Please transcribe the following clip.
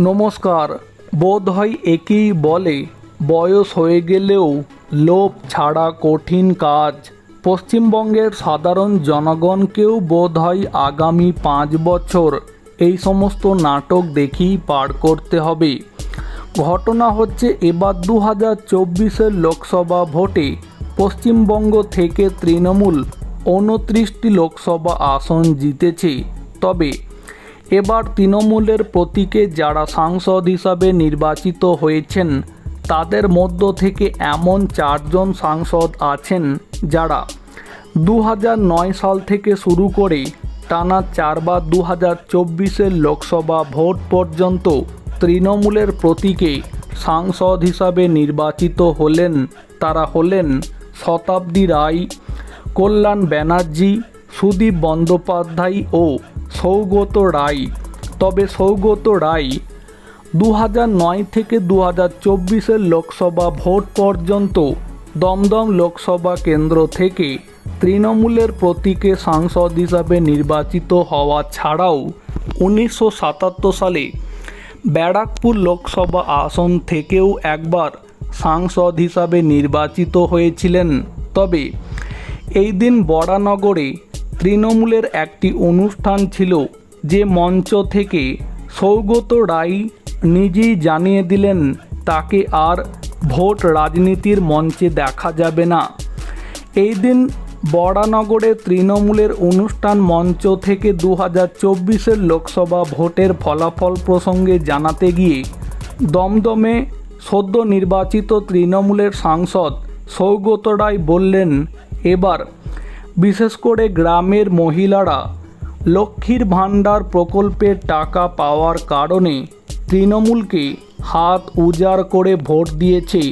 নমস্কার বোধ হয় একেই বলে বয়স হয়ে গেলেও লোভ ছাড়া কঠিন কাজ। পশ্চিমবঙ্গের সাধারণ জনগণকেও বোধ হয় আগামী পাঁচ বছর এই সমস্ত নাটক দেখেই পার করতে হবে। ঘটনা হচ্ছে এবার দু হাজার চব্বিশের লোকসভা ভোটে পশ্চিমবঙ্গ থেকে তৃণমূল উনত্রিশটি লোকসভা আসন জিতেছে। তবে এবার তৃণমূলের প্রতীকে যারা সাংসদ হিসাবে নির্বাচিত হয়েছেন, তাদের মধ্য থেকে এমন চারজন সাংসদ আছেন যারা দু সাল থেকে শুরু করে টানা চারবার দু হাজার চব্বিশের লোকসভা ভোট পর্যন্ত তৃণমূলের প্রতীকে সাংসদ হিসাবে নির্বাচিত হলেন, তারা হলেন শতাব্দী রায়, কল্যাণ ব্যানার্জি, সুদীপ বন্দ্যোপাধ্যায় ও সৌগত রায়। তবে সৌগত রায় দু নয় থেকে দু হাজার চব্বিশের লোকসভা ভোট পর্যন্ত দমদম লোকসভা কেন্দ্র থেকে তৃণমূলের প্রতীকে সাংসদ হিসাবে নির্বাচিত হওয়া ছাড়াও উনিশশো সাতাত্তর সালে ব্যারাকপুর লোকসভা আসন থেকেও একবার সাংসদ হিসাবে নির্বাচিত হয়েছিলেন। তবে এই দিন বরানগরে তৃণমূলের একটি অনুষ্ঠান ছিল যে মঞ্চ থেকে সৌগত রায় নিজেই জানিয়ে দিলেন, তাকে আর ভোট রাজনীতির মঞ্চে দেখা যাবে না। এই দিন বরানগরে তৃণমূলের অনুষ্ঠান মঞ্চ থেকে দু হাজার চব্বিশের লোকসভা ভোটের ফলাফল প্রসঙ্গে জানাতে গিয়ে দমদমে সদ্য নির্বাচিত তৃণমূলের সাংসদ সৌগত রায় বললেন, এবার বিশেষ করে গ্রামের মহিলারা লক্ষ্মীর ভাণ্ডার প্রকল্পের টাকা পাওয়ার কারণে তৃণমূলকে হাত উজাড় করে ভোট দিয়েছে।